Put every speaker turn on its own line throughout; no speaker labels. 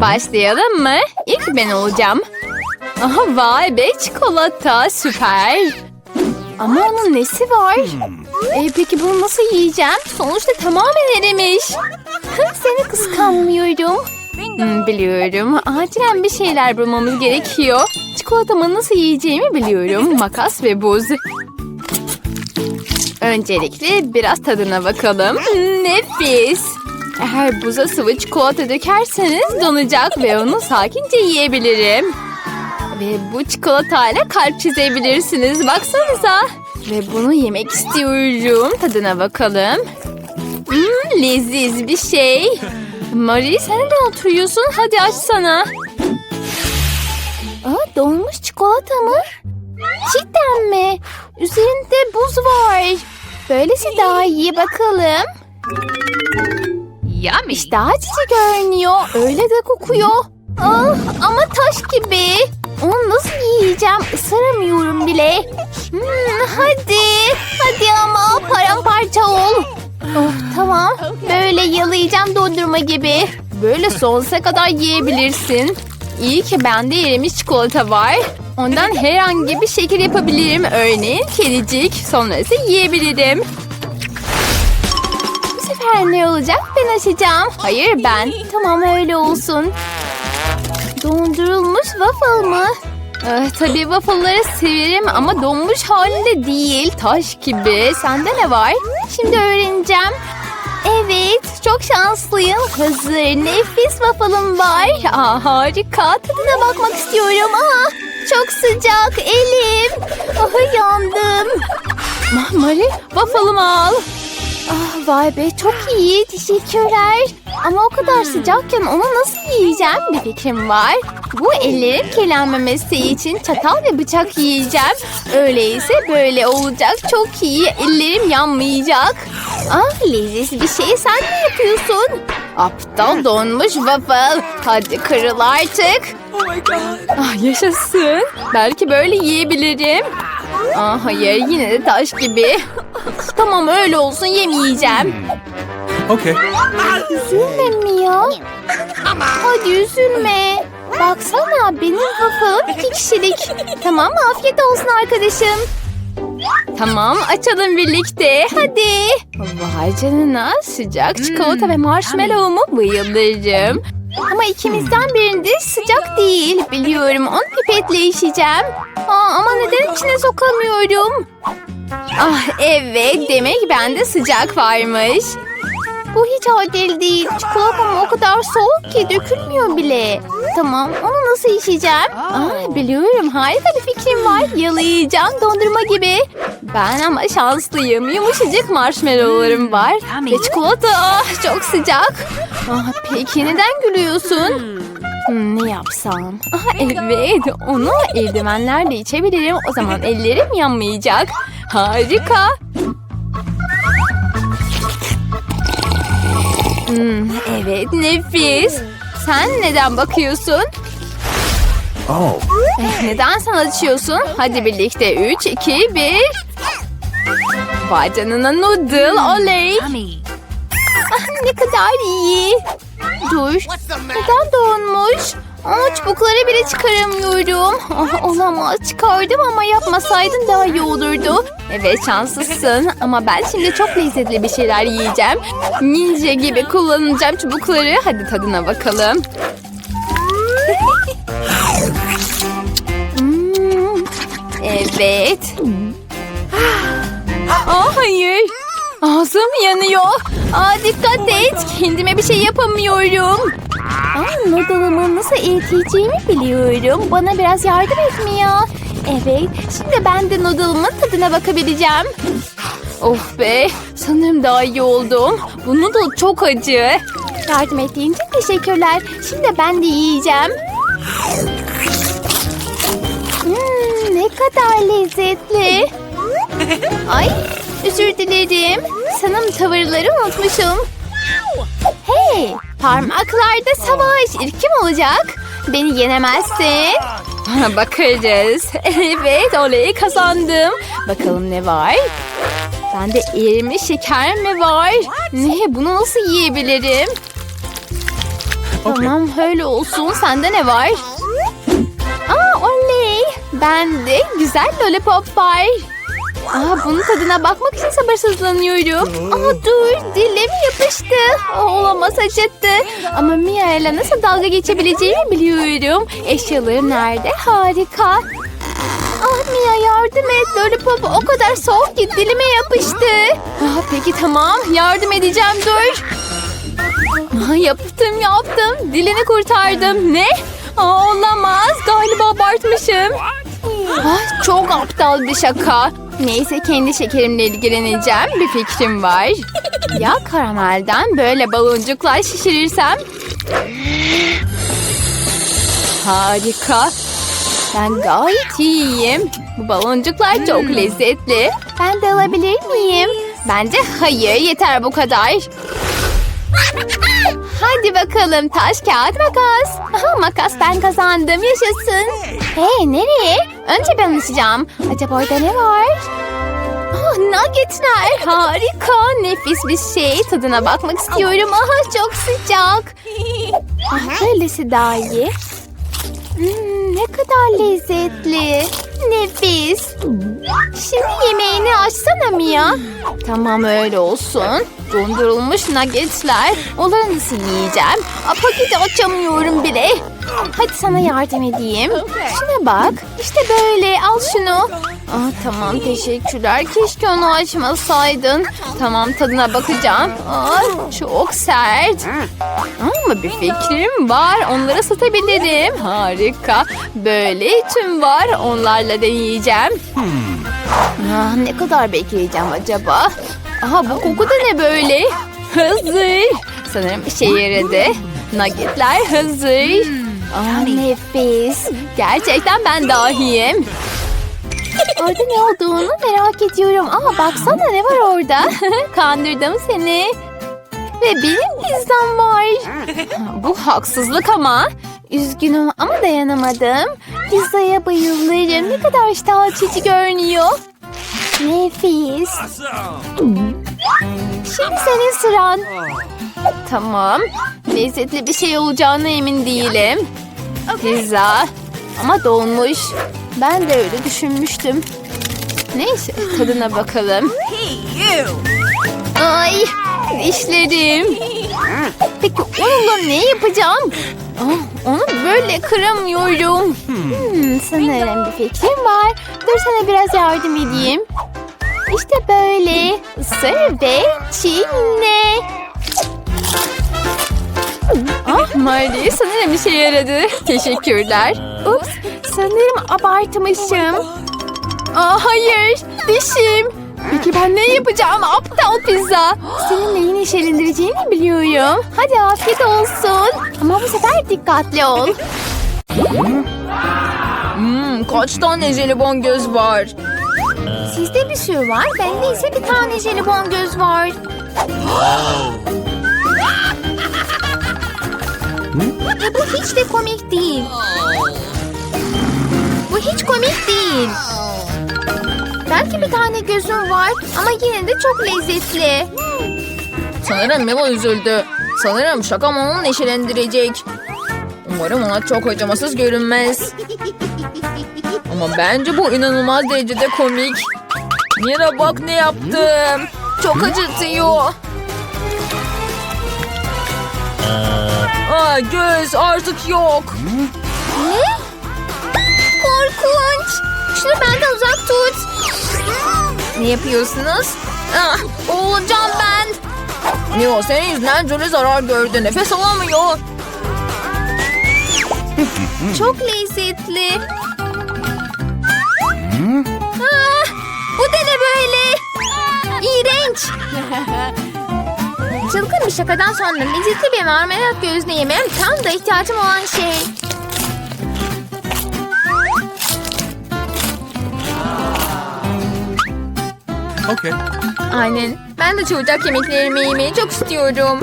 Başlayalım mı? İlk ben olacağım. Aha vay be çikolata süper. Ama onun nesi var? E, peki bunu nasıl yiyeceğim? Sonuçta tamamen erimiş. Seni kıskanmıyorum. Hmm, biliyorum. Acilen bir şeyler bulmamız gerekiyor. Çikolatamı nasıl yiyeceğimi biliyorum. Makas ve buz. Öncelikle biraz tadına bakalım. Nefis. Eğer buza sıvı çikolata dökerseniz donacak ve onu sakince yiyebilirim. Ve bu çikolatayla kalp çizebilirsiniz. Baksanıza. Ve bunu yemek istiyorum. Tadına bakalım. Hmm, leziz bir şey. Marie sen neden oturuyorsun? Hadi açsana. Aa, donmuş çikolata mı? Cidden mi? Üzerinde buz var. Böylesi daha iyi bakalım.
Yummy.
İşte acıcı görünüyor. Öyle de kokuyor. Ah, ama taş gibi. Onu nasıl yiyeceğim? Isıramıyorum bile. Hmm, hadi. Hadi ama paramparça ol. Oh, tamam. Böyle yalayacağım dondurma gibi. Böyle sonsuza kadar yiyebilirsin. İyi ki bende erimiş çikolata var. Ondan herhangi bir şekil yapabilirim. Örneğin kedicik. Sonra ise yiyebilirim. Sefer ne olacak? Ben açacağım. Hayır ben. Tamam öyle olsun. Dondurulmuş waffle mı? Eh, tabii waffle'ları severim ama donmuş halinde değil. Taş gibi. Sende ne var? Şimdi öğreneceğim. Evet, çok şanslıyım. Hazır, nefis waffle'ım var. Aa, harika. Tadına bakmak istiyorum. Aa, çok sıcak, elim. Ah, yandım. Ma- Mari, waffle'ımı al. Ah vay be çok iyi teşekkürler. Ama o kadar sıcakken onu nasıl yiyeceğim bir fikrim var. Bu ellerim kirlenmemesi için çatal ve bıçak yiyeceğim. Öyleyse böyle olacak çok iyi ellerim yanmayacak. Ah leziz bir şey sen ne yapıyorsun? Aptal donmuş waffle. Hadi kırıl artık. Ah yaşasın. Belki böyle yiyebilirim. Aa, hayır yine de taş gibi. tamam öyle olsun yemeyeceğim.
Okay.
Üzülme Mia. Hadi üzülme. Baksana benim waffle'ım iki kişilik. Tamam afiyet olsun arkadaşım. Tamam açalım birlikte hadi. Vay canına sıcak çikolata ve marshmallow'umu bayılırım. Ama ikimizden birinde sıcak değil. Biliyorum onu pipetle işeceğim. Aa, ama neden içine sokamıyorum? Ah evet demek bende sıcak varmış. Bu hiç adil değil. Çikolatam o kadar soğuk ki dökülmüyor bile. Tamam onu nasıl işeceğim? Aa, biliyorum harika bir fikrim var. Yalayacağım dondurma gibi. Ben ama şanslıyım. Yumuşacık marshmallowlarım var. Ve çikolata ah, çok sıcak. Ah, peki neden gülüyorsun? Hmm, ne yapsam? Ah, evet onu eldivenlerle içebilirim. O zaman ellerim yanmayacak. Harika. Hmm, evet nefis. Sen neden bakıyorsun?
Oh.
Eh, neden sen açıyorsun? Hadi birlikte 3, 2, 1. Vay canına noodle oley.
Yummy.
Ah, ne kadar iyi. Dur. Neden donmuş? Aa, çubukları bile çıkaramıyorum. Ah, olamaz. Çıkardım ama yapmasaydın daha iyi olurdu. Evet şanslısın. Ama ben şimdi çok lezzetli bir şeyler yiyeceğim. Ninja gibi kullanacağım çubukları. Hadi tadına bakalım. Hmm, evet. Aa, hayır. Ağzım yanıyor. Aa, dikkat et. Kendime bir şey yapamıyorum. Aa, noodle'ımı nasıl eriteceğimi biliyorum. Bana biraz yardım et Mia. Evet, şimdi ben de noodle'ımın tadına bakabileceğim. Of be, sanırım daha iyi oldum. Bu noodle çok acı. Yardım ettiğin için teşekkürler. Şimdi ben de yiyeceğim. Hmm, ne kadar lezzetli. Ay, özür dilerim. Sanırım tavırları unutmuşum. Hey, parmaklarda savaş. İlk kim olacak? Beni yenemezsin. Bakarız. Evet, oley kazandım. Bakalım ne var? Bende erimiş şeker mi var? Ne? Bunu nasıl yiyebilirim? Tamam öyle olsun. Sende ne var? Aa oley. Bende güzel lollipop var. Aa, bunun tadına bakmak için sabırsızlanıyorum. Aa, dur dilim yapıştı. Olamaz acıttı. Ama Mia ile nasıl dalga geçebileceğimi biliyorum. Eşyalarım nerede? Harika. Ah Mia yardım et. Lollipop o kadar soğuk ki dilime yapıştı. Ah, peki tamam yardım edeceğim dur. Ah, yaptım yaptım. Dilini kurtardım. Ne? Aa, olamaz. Galiba abartmışım. Ah, çok aptal bir şaka. Neyse kendi şekerimle ilgileneceğim. Bir fikrim var. Ya karamelden böyle baloncuklar şişirirsem? Harika. Ben gayet iyiyim. Bu baloncuklar çok lezzetli. Ben de alabilir miyim? Bence hayır yeter bu kadar. Hadi bakalım taş kağıt makas. Aha, makas ben kazandım yaşasın. Hey nereye? Önce ben alışacağım. Acaba orada ne var? Ah, nuggetler harika nefis bir şey. Tadına bakmak istiyorum. Aha çok sıcak. Ah, böylesi daha iyi. Hmm, ne kadar lezzetli. Nefis. Şimdi yemeğini açsana Mia. Tamam öyle olsun. Dondurulmuş nuggetler. Onları nasıl yiyeceğim? Paketi açamıyorum bile. Hadi sana yardım edeyim. Şuna bak. İşte böyle. Al şunu. Aa, tamam teşekkürler. Keşke onu açmasaydın. Tamam tadına bakacağım. Aa, çok sert. Ama bir fikrim var. Onları satabilirim. Harika. Böyle tüm var. Onlarla da yiyeceğim. Ah, ne kadar bekleyeceğim acaba? Aha bu koku da ne böyle? Hazır. Sanırım işe yaradı. Nuggetler hazır. Ah, nefis. Gerçekten ben dahiyim. Orada ne olduğunu merak ediyorum. Aa baksana ne var orada. Kandırdım seni. Ve benim pizzam var. Bu haksızlık ama. Üzgünüm ama dayanamadım. Pizzaya bayılırım. Ne kadar iştah açıcı görünüyor. Nefis. Şimdi senin sıran. Tamam. Lezzetli bir şey olacağına emin değilim. Pizza. Ama donmuş. Ben de öyle düşünmüştüm. Neyse tadına bakalım. Ay dişlerim. Peki onunla ne yapacağım? Onu böyle kıramıyorum. Hmm, sanırım bir fikrim var. Dur sana biraz yardım edeyim. İşte böyle. Isır ve çiğne. Ah Marley sanırım işe yaradı. Teşekkürler. Ups sanırım abartmışım. Aa, hayır dişim. Peki ben ne yapacağım aptal pizza? Senin neyi neşelendireceğini biliyorum. Hadi afiyet olsun. Ama bu sefer dikkatli ol.
Hmm, kaç tane jelibon göz var?
Sizde bir sürü var. Bende ise bir tane jelibon göz var. Ve bu hiç de komik değil. Bu hiç komik değil. Belki bir tane gözüm var ama yine de çok lezzetli.
Sanırım Memo üzüldü. Sanırım şakam onu neşelendirecek. Umarım ona çok acımasız görünmez. Ama bence bu inanılmaz derecede komik. Mira bak ne yaptım. Çok acıtıyor. Aa, göz artık yok.
Ne? Korkunç. Şunu benden uzak tut.
Ne yapıyorsunuz? Ah, boğulacağım ben. Mio senin yüzünden Jolie zarar gördü. Nefes alamıyor.
Çok lezzetli. Bu da ne böyle? İğrenç. Çılgın bir şakadan sonra lezzetli bir marmelat gözlü yemem tam da ihtiyacım olan şey.
Okey.
Aynen. Ben de çocuk yemeklerimi yemeyi çok istiyorum.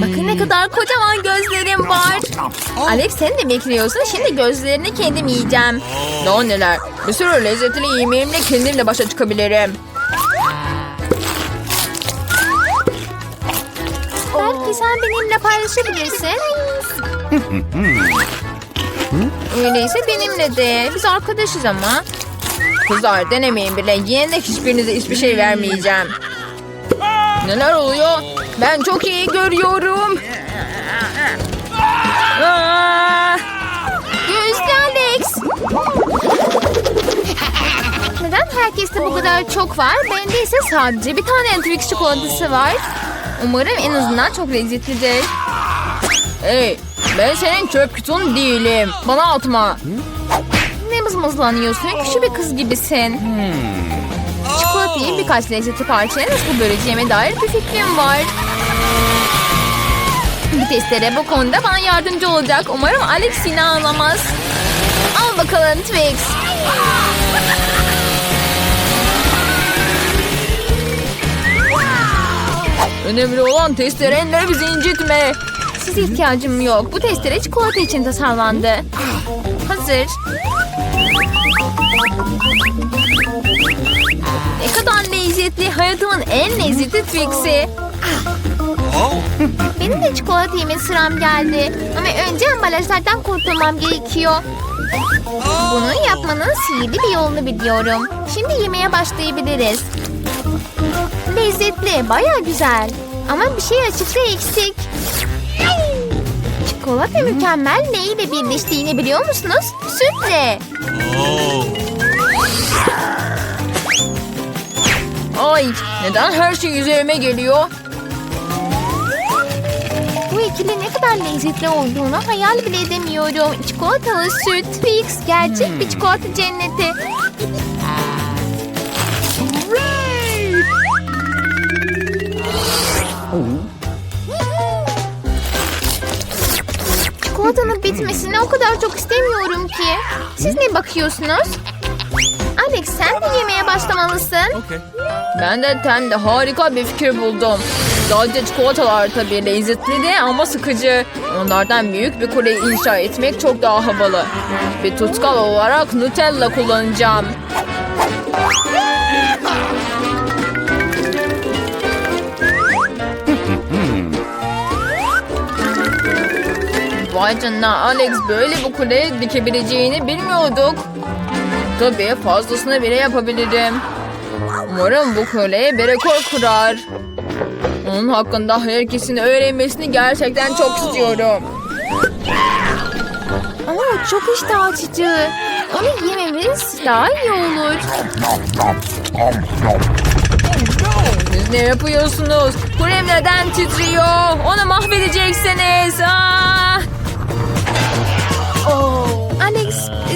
Bakın ne kadar kocaman gözlerim var. Alev sen de bekliyorsun. Şimdi gözlerini kendim yiyeceğim. Ne Daha neler. Bir sürü lezzetli yemeğimle kendimle başa çıkabilirim.
Belki sen benimle paylaşabilirsin.
Öyleyse benimle de. Biz arkadaşız ama. Kızlar denemeyin bile. Yine de hiçbirinize hiçbir şey vermeyeceğim. Neler oluyor? Ben çok iyi görüyorum. Aa!
Gözlü Alex. Neden herkeste bu kadar çok var? Bende ise sadece bir tane Twix çikolatası var.
Umarım en azından çok lezzetlidir. Hey, ben senin çöp kutunun değilim. Bana atma.
Ne mızmızlanıyorsun? Küçük bir kız gibisin. Çikolatayı birkaç lezzetli parçaya nasıl böleceğime dair bir fikrim var. Testere bu konuda bana yardımcı olacak. Umarım Alex yine ağlamaz. Al bakalım Twix.
Önemli olan testerenle bizi incitme.
Size ihtiyacım yok. Bu testere çikolata için tasarlandı. Hazır. Ne kadar lezzetli. Hayatımın en lezzetli Twix'i. Benim de çikolata yeme sıram geldi. Ama önce ambalajlardan kurtulmam gerekiyor. Bunu yapmanın sihirli bir yolunu biliyorum. Şimdi yemeye başlayabiliriz. Lezzetli, baya güzel. Ama bir şey açıkta eksik. Çikolata mükemmel neyle birleştiğini biliyor musunuz? Sütle.
Ay, neden her şey üzerime geliyor?
Bu ikili ne kadar lezzetli olduğunu hayal bile edemiyorum. Çikolatalı süt, Twix, gerçek bir çikolata cenneti. Çikolatanın bitmesini o kadar çok istemiyorum ki. Siz ne bakıyorsunuz? Alex sen de yemeye başlamalısın.
Okay.
Ben de temde harika bir fikir buldum. Sadece çikolatalar tabii lezzetli de ama sıkıcı. Onlardan büyük bir kule inşa etmek çok daha havalı. Bir tutkal olarak Nutella kullanacağım. Vay canına Alex böyle bir kule dikebileceğini bilmiyorduk. Tabii fazlasını bile yapabilirim. Umarım bu köleye bir rekor kurar. Onun hakkında herkesin öğrenmesini gerçekten çok istiyorum.
Ama çok iştah açıcı. Onu yememiz daha iyi olur.
Siz ne yapıyorsunuz? Kulem neden titriyor? Onu mahvedeceksiniz. Aa!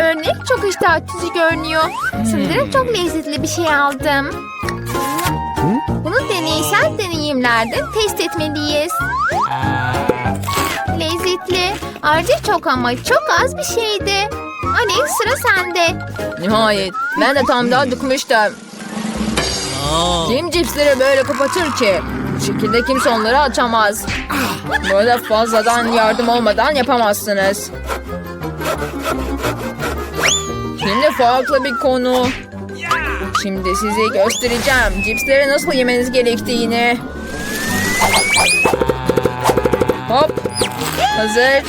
Örnek çok iştah açıcı görünüyor. Sanırım çok lezzetli bir şey aldım. Bunu deneysel deneyimlerde test etmeliyiz. Lezzetli. Ayrıca çok ama çok az bir şeydi. Alex sıra sende.
Nihayet. Ben de tam daha dıkmıştım.
Oh.
Kim cipsleri böyle kapatır ki? Bu şekilde kimse onları açamaz. Böyle fazladan yardım olmadan yapamazsınız. Şimdi farklı bir konu. Şimdi size göstereceğim cipsleri nasıl yemeniz gerektiğini. Hop. Hazır.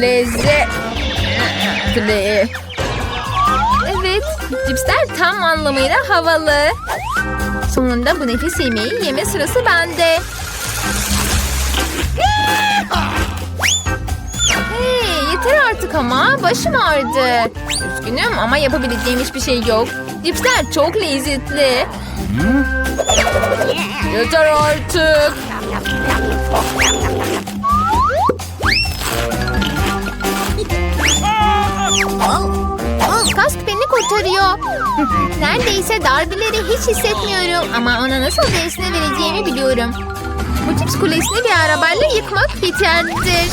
Lezzetli.
Evet, cipsler tam anlamıyla havalı. Sonunda bu nefis yemeği yeme sırası bende. Yeter artık ama başım ağrıdı. Üzgünüm ama yapabileceğim hiçbir şey yok. Cipsler çok lezzetli.
Yeter artık.
Kask beni kurtarıyor. Neredeyse darbeleri hiç hissetmiyorum. Ama ona nasıl dersine vereceğimi biliyorum. Bu cips kulesini bir arabayla yıkmak yeterlidir.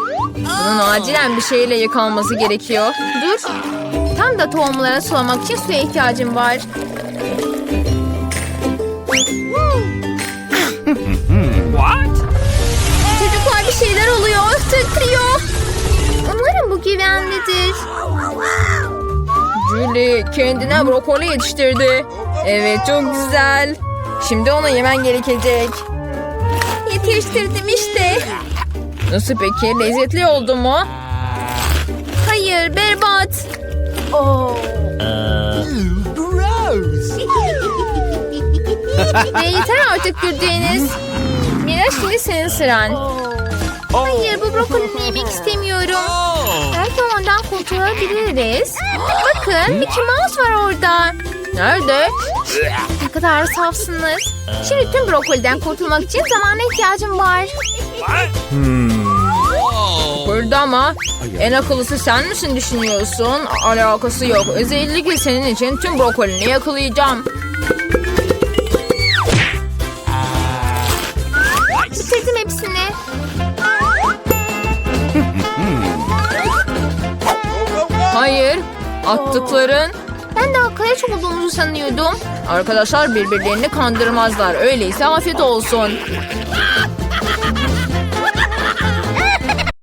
Bunun acilen bir şeyle yıkanması gerekiyor.
Dur. Tam da tohumlara sulamak için suya ihtiyacım var.
What?
Çocuklar bir şeyler oluyor. Tıkrıyor. Umarım bu güvenlidir.
Julie kendine brokoli yetiştirdi. Evet çok güzel. Şimdi onu yemen gerekecek.
Yetiştirdim işte.
Nasıl peki? Lezzetli oldu mu?
Hayır berbat. Ve yeter artık güldüğünüz.
Mira şimdi senin sıran.
Hayır bu brokolini yemek istemiyorum.
Oh.
Belki ondan kurtulabiliriz. Bakın Mickey Mouse var orada.
Nerede?
Ne kadar safsınız. Şimdi tüm brokoliden kurtulmak için zamana ihtiyacım var.
What? Oh.
Burada ama en akıllısı sen misin düşünüyorsun? Alakası yok. Özellikle senin için tüm brokolini yakalayacağım.
Bitirdim hepsini.
Hayır. Attıkların.
Ben de arkadaş olduğumuzu sanıyordum.
Arkadaşlar birbirlerini kandırmazlar. Öyleyse afiyet olsun.